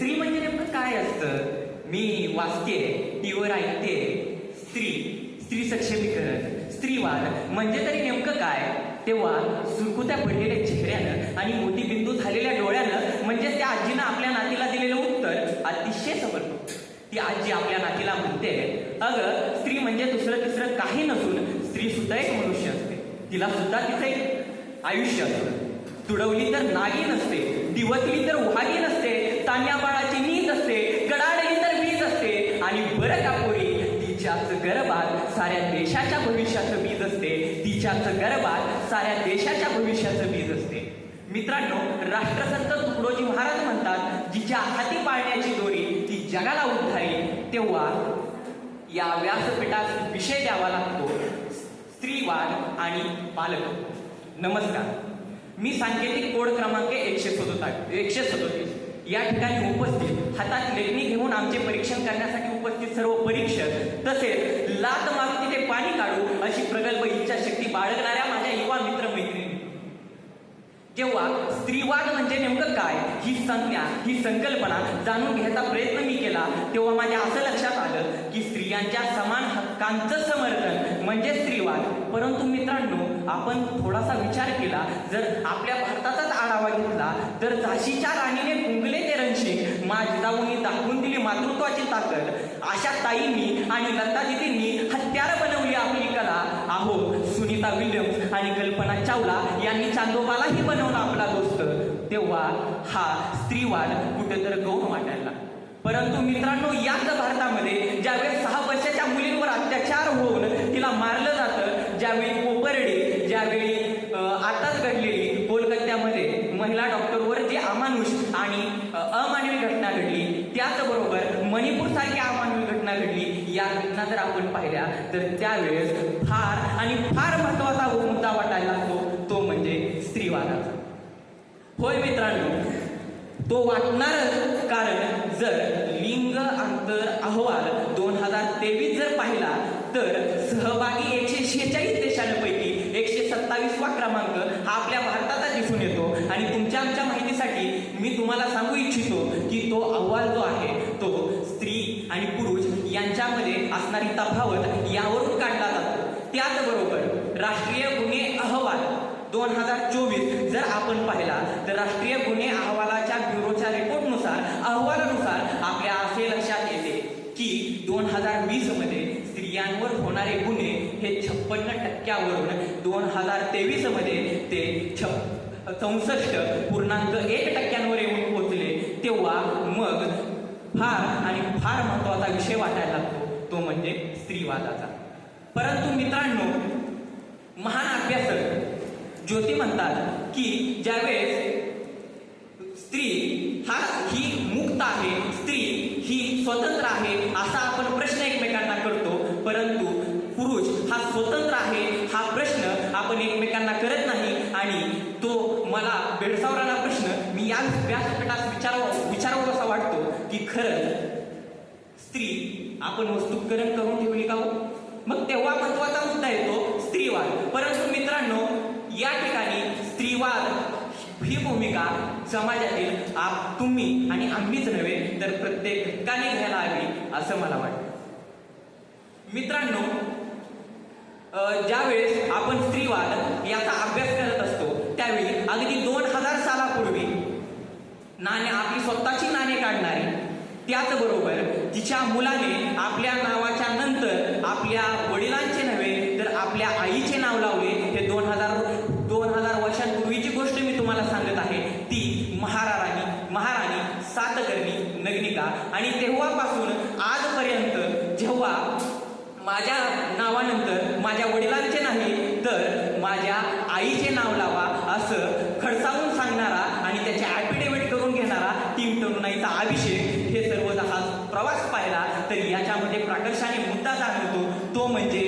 स्त्री म्हणजे नेमकं काय असतं? मी वाचते टीव्हीवर ऐकते. स्त्री स्त्री सक्षमीकरण स्त्रीवाद. म्हणजे तरी नेमकं काय? तेव्हा सुरकुत्या पडलेल्या चेहऱ्यानं आणि मोठी बिंदू झालेल्या डोळ्यानं म्हणजे त्या आजीनं आपल्या नातीला दिलेलं उत्तर अतिशय समर्पक ती आजी आपल्या नातीला म्हणते अगं स्त्री म्हणजे दुसरं तिसरं काही नसून स्त्री सुद्धा एक मनुष्य असते. तिला सुद्धा तिचं एक आयुष्य असतं. तुडवली तर नागी नसते दिवसली तर वागी नसते तान्या बाळाची असते कडाडली तर वीज असते. आणि बरं का पोरी तिच्याच गर्भात साऱ्या देशाच्या भविष्याचं बीज असते. तिच्याच गर्भात साऱ्या देशाच्या भविष्याचं बीज असते. मित्रांनो राष्ट्रसंत तुकडोजी महाराज म्हणतात जिच्या हाती पाळण्याची दोरी ती जगाला उद्धारी. तेव्हा या व्यासपीठात विषय द्यावा लागतो. स्त्रीवाद आणि पालक. नमस्कार. मी सांकेतिक कोड क्रमांक एकशे सदोतीस एकशे सदोतीस. या ठिकाणी उपस्थित हातात लेखणी घेऊन आमचे परीक्षण करण्यासाठी उपस्थित सर्व परीक्षक तसेच लात मारून तिथे पाणी काढू अशी प्रगल्भ इच्छाशक्ती बाळगणाऱ्या माझ्या युवा मित्र मैत्रिणी तेव्हा स्त्रीवाद म्हणजे नेमकं काय? ही संज्ञा ही संकल्पना जाणून घ्यायचा प्रयत्न मी केला तेव्हा माझ्या असं लक्षात आलं की स्त्रियांच्या समान हक्कांचं समर्थन म्हणजे स्त्रीवाद. परंतु मित्रांनो आपण थोडासा विचार केला जर आपल्या भारताचाच आढावा घेतला तर झाशीच्या राणीने गुंगले मुलांनी दाखवून दिली मातृत्वाची ताकद. अशा ताईंनी आणि लता दिदींनी हत्यार बनवली आपली कला. आहो सुनीता विल्यम्स आणि कल्पना चावला यांनी चांदोबालाही बनवला आपला दोस्त. तेव्हा हा स्त्रीवाद कुठेतर गौण वाटायला. परंतु मित्रांनो याच भारतामध्ये ज्यावेळेस सहा वर्षाच्या मुलींवर अत्याचार होऊन तिला मारलं जातं ज्यावेळी जर आपण पाहिल्या तर त्यावेळेस फार आणि फार महत्त्वाचा हो मुद्दा वाटायला लागतो तो म्हणजे स्त्रीवादाचा होय मित्रांनो तो वाटणार कारण जर लिंग अंतर अहवाल दोन हजार तेवीस जर पाहिला तर सहभागी एकशे शेहेचाळीस देशांपैकी एकशे सत्तावीसवा क्रमांक हा आपल्या भारताचा दिसून येतो. आणि तुमच्या आमच्या माहितीसाठी मी तुम्हाला सांगू इच्छितो की तो अहवाल जो आहे तो आणि पुरुष यांच्यामध्ये असणारी तफावत यावरून काढला जातो. त्याचबरोबर राष्ट्रीय गुन्हे अहवाल दोन हजार चोवीस जर आपण पाहिला तर राष्ट्रीय गुन्हे अहवालाच्या ब्युरोच्या रिपोर्टनुसार अहवालानुसार आपल्या असे लक्षात येते की दोन हजार वीसमध्ये स्त्रियांवर होणारे गुन्हे हे छप्पन्न टक्क्यावरून दोन हजार तेवीसमध्ये ते छप चौसष्ट पूर्णांक एक टक्क्यांवर येऊन पोहोचले. तेव्हा मग फार आणि फार महत्त्वाचा विषय वाटायला लागतो. तो म्हणजे स्त्रीवादाचा. परंतु मित्रांनो महान अभ्यासक ज्योती म्हणतात की ज्यावेळेस स्त्री हा ही मुक्त आहे स्त्री ही स्वतंत्र आहे असा आपण प्रश्न एकमेकांना करतो. परंतु पुरुष हा स्वतंत्र आहे हा प्रश्न आपण एकमेकांना करत नाही आणि तो मला भेडसावणारा प्रश्न मी या व्यासपीठात विचारावा विचारावा असा वाटतो की खरंच स्त्री आपण वस्तूकरण करून ठेवली का हो? मग तेव्हा महत्त्वाचा मुद्दा येतो स्त्रीवाद परंतु मित्रांनो या ठिकाणी स्त्रीवाद ही भूमिका समाजातील आप तुम्ही आणि आम्हीच नव्हे तर प्रत्येक घटकाने घ्यायला हवी असं मला वाटतं मित्रांनो ज्यावेळेस आपण स्त्रीवाद याचा अभ्यास करत असतो त्यावेळी अगदी दोन हजार सालापूर्वी नाणे आपली स्वतःची नाणे काढणारी त्याचबरोबर तिच्या मुलाने आपल्या नावाच्या नंतर आपल्या वडिलांचे नव्हे तर आपल्या आईचे नाव लावले. हे दोन हजार दोन हजार वर्षांपूर्वीची गोष्ट मी तुम्हाला सांगत आहे. ती महाराणी महाराणी सातकर्णी नगनिका. आणि तेव्हापासून आजपर्यंत जेव्हा माझ्या नावानंतर माझ्या वडिलांचे नाही तर माझ्या आईचे नाव लावा असं खडसावून सांगणारा आणि त्याचे ॲफिडेव्हिट करून घेणारा टीम तरुणाईचा अभिषेक हे सर्व हा प्रवास पाहिला तर याच्यामध्ये प्राकर्षाने मुद्दा जाणवतो तो म्हणजे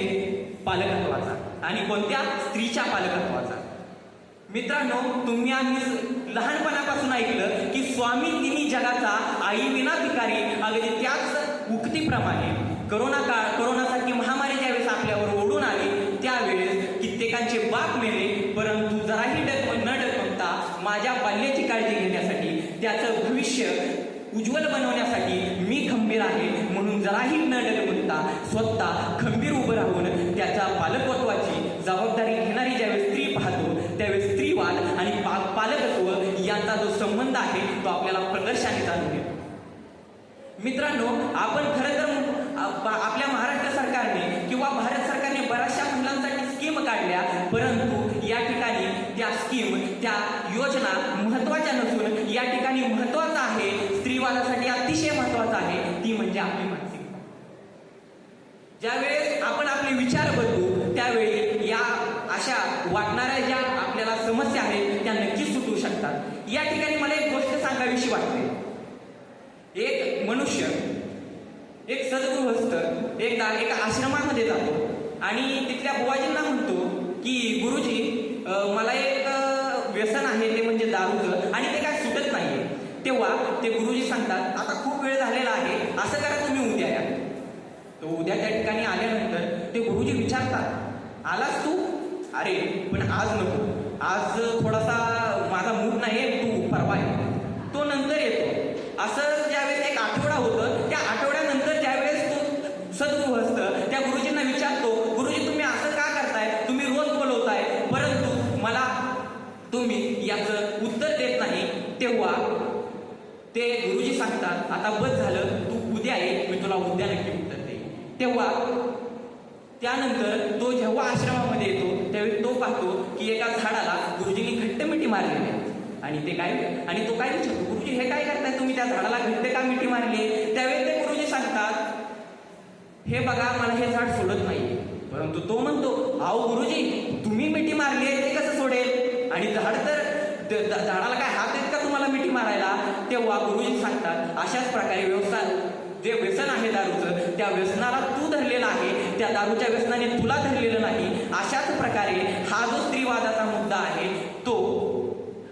पालकत्वाचा आणि कोणत्या? स्त्रीच्या पालकत्वाचा. मित्रांनो तुम्ही आम्ही लहानपणापासून ऐकलं की स्वामी तिन्ही जगाचा आई विना भिकारी अगदी त्याच उक्तीप्रमाणे. करोना काळ करोनाचा महामारी ज्यावेळेस आपल्यावर ओढून आली त्यावेळेस कित्येकांचे बाप मेले परंतु जराही डग न डगमगता माझ्या बाल्याची काळजी घेण्यासाठी त्याचं भविष्य उज्ज्वल बनवण्यासाठी मी खंबीर आहे म्हणून जराही न डगमगता स्वतः खंबीर उभं राहून त्याच्या पालकत्वाची जबाबदारी घेणारी ज्यावेळेस स्त्री पाहतो त्यावेळेस स्त्रीवाद आणि पा पालकत्व यांचा जो संबंध आहे तो आपल्याला प्रदर्शाने जाणून येतो मित्रांनो आपण खरं तर आपल्या महाराष्ट्र सरकारने किंवा भारत सरकारने बऱ्याचशा महिलांसाठी स्कीम काढल्या परंतु या ठिकाणी त्या स्कीम त्या योजना महत्त्वाच्या नसून या ठिकाणी महत्वाचं आहे स्त्रीवादासाठी अतिशय महत्वाचं आहे ती म्हणजे आपली ज्यावेळेस आपण आपले विचार बदलू त्यावेळी या अशा वाटणाऱ्या ज्या आपल्याला समस्या आहेत त्या नक्कीच सुटू शकतात. या ठिकाणी मला एक गोष्ट सांगावीशी वाटते. एक मनुष्य एक सद्गृहस्थ एकदा एका आश्रमामध्ये जातो आणि तिथल्या बुवाजींना म्हणतो की गुरुजी मला एक व्यसन आहे ते म्हणजे दारूचं आणि ते काय सुटत नाहीये. तेव्हा ते गुरुजी सांगतात आता खूप वेळ झालेला आहे असं करा तुम्ही उद्या या. तो उद्या त्या ठिकाणी आल्यानंतर ते गुरुजी विचारतात आलास तू? अरे पण आज नको. आज थोडासा माझा मूड नाही तू परवा आहे तो नंतर येतो. असं ज्यावेळेस एक आठवडा होतं त्या आठवड्यानंतर ज्यावेळेस तो असतं त्या गुरुजींना विचारतो गुरुजी तुम्ही असं का करताय? तुम्ही रोज बोलवताय. परंतु मला तुम्ही याचं उत्तर देत नाही. तेव्हा ते गुरुजी सांगतात आता बस झालं तू उद्या ये मी तुला उद्या नक्की तेव्हा त्यानंतर तो जेव्हा आश्रमामध्ये येतो त्यावेळी तो पाहतो की एका झाडाला गुरुजींनी घट्ट मिठी मारलेली आहे. आणि ते काय आणि तो काय विचारतो गुरुजी हे काय करताय तुम्ही? त्या झाडाला घट्ट का मिठी मारली? त्यावेळी ते गुरुजी सांगतात हे बघा मला हे झाड सोडत नाही परंतु तो म्हणतो अहो गुरुजी तुम्ही मिठी मारली आहे ते कसं सोडेल? आणि झाड तर झाडाला काय हात आहेत का तुम्हाला मिठी मारायला? तेव्हा गुरुजी सांगतात अशाच प्रकारे व्यवसाय जे व्यसन आहे दारूचं त्या व्यसनाला तू धरलेला आहे त्या दारूच्या व्यसनाने तुला धरलेलं नाही अशाच प्रकारे हा जो स्त्रीवादाचा मुद्दा आहे तो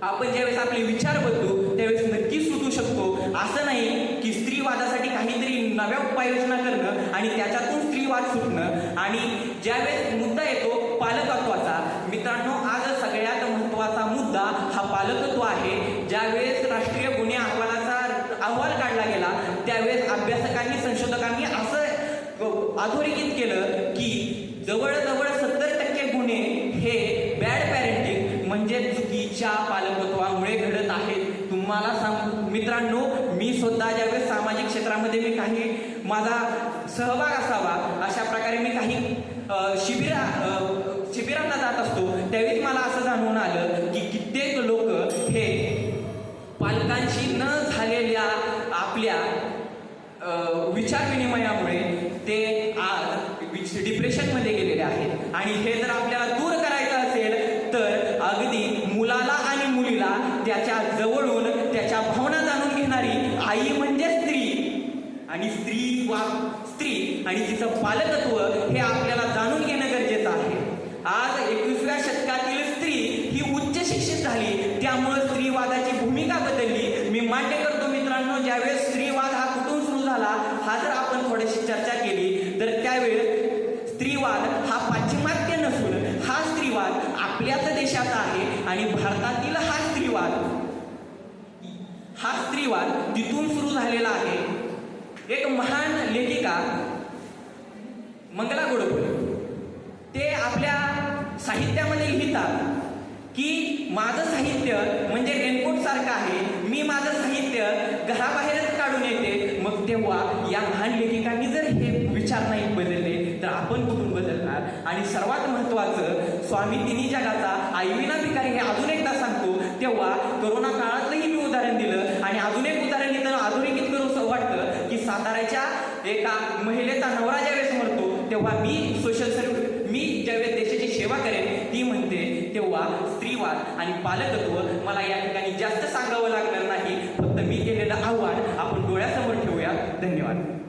आपण ज्यावेळेस आपले विचार बदलू त्यावेळेस नक्कीच सुटू शकतो. असं नाही की स्त्रीवादासाठी काहीतरी नव्या उपाययोजना करणं आणि त्याच्यातून स्त्रीवाद सुटणं. आणि ज्यावेळेस मुद्दा येतो पालकत्वाचा मित्रांनो आज सगळ्यात महत्त्वाचा मुद्दा हा पालकत्व आहे. ज्यावेळेस राष्ट्रीय गुन्हे अहवालाचा अहवाल काढला गेला त्यावेळेस पुस्तकांनी असं अधोरेखित केलं की जवळजवळ सत्तर टक्के गुन्हे हे बॅड पॅरेंटिंग म्हणजे चुकीच्या पालकत्वामुळे घडत आहेत. तुम्हाला सांगू मित्रांनो मी सुद्धा ज्यावेळेस सामाजिक क्षेत्रामध्ये मी काही माझा सहभाग असावा अशा प्रकारे मी काही शिबिरा शिबिरांना जात असतो त्यावेळी मला असं जाणवून आलं की कित्येक लोक हे पालकांशी न झालेल्या आपल्या विचारविनिमयामुळे विचार विनिमयामुळे ते आज डिप्रेशनमध्ये गेलेले आहेत. आणि हे जर आपल्याला दूर करायचं असेल तर अगदी मुलाला आणि मुलीला त्याच्या जवळून त्याच्या भावना जाणून घेणारी आई म्हणजे स्त्री. आणि स्त्री वा स्त्री आणि तिचं पालकत्व हे आपल्याला जाणून घेणं गरजेचं आहे. आज एकविसव्या शतकातील स्त्री ही उच्च शिक्षित झाली. त्यामुळे स्त्रीवादाची भूमिका बदलली मी मान्य करतो मित्रांनो ज्यावेळेस स्त्रीवाद हा कुठून सुरू झाला हा जर आपण थोडीशी चर्चा केली तर त्यावेळेस स्त्रीवाद हा पाश्चिमात्य नसून हा स्त्रीवाद आपल्याच देशाचा आहे आणि भारतातील हा स्त्रीवाद हा स्त्रीवाद तिथून सुरू झालेला आहे एक महान लेखिका मंगला गोडबोले ते आपल्या साहित्यामध्ये लिहितात की माझं साहित्य म्हणजे रेनकोट सारखं आहे. मी माझं साहित्य घराबाहेरच काढून येते. मग तेव्हा या महान लेखिकांनी जर हे विचार नाही बदलले तर आपण कुठून बदलणार? आणि सर्वात महत्वाचं स्वामी तिन्ही जगाचा आईविना भिकारी हे अजून एकदा सांगतो. तेव्हा करोना काळातलंही मी उदाहरण दिलं आणि अजून एक उदाहरण दिलं अजून इतकं असं वाटतं की साताऱ्याच्या एका महिलेचा नवरा ज्यावेळेस मरतो तेव्हा मी सोशल सर्व्हिस मी ज्यावेळेस देशाची सेवा करेन ती म्हणते तेव्हा स्त्रीवाद आणि पालकत्व मला या ठिकाणी जास्त सांगावं लागणार नाही. फक्त मी केलेलं आव्हान आपण डोळ्यासमोर ठेवूया. धन्यवाद.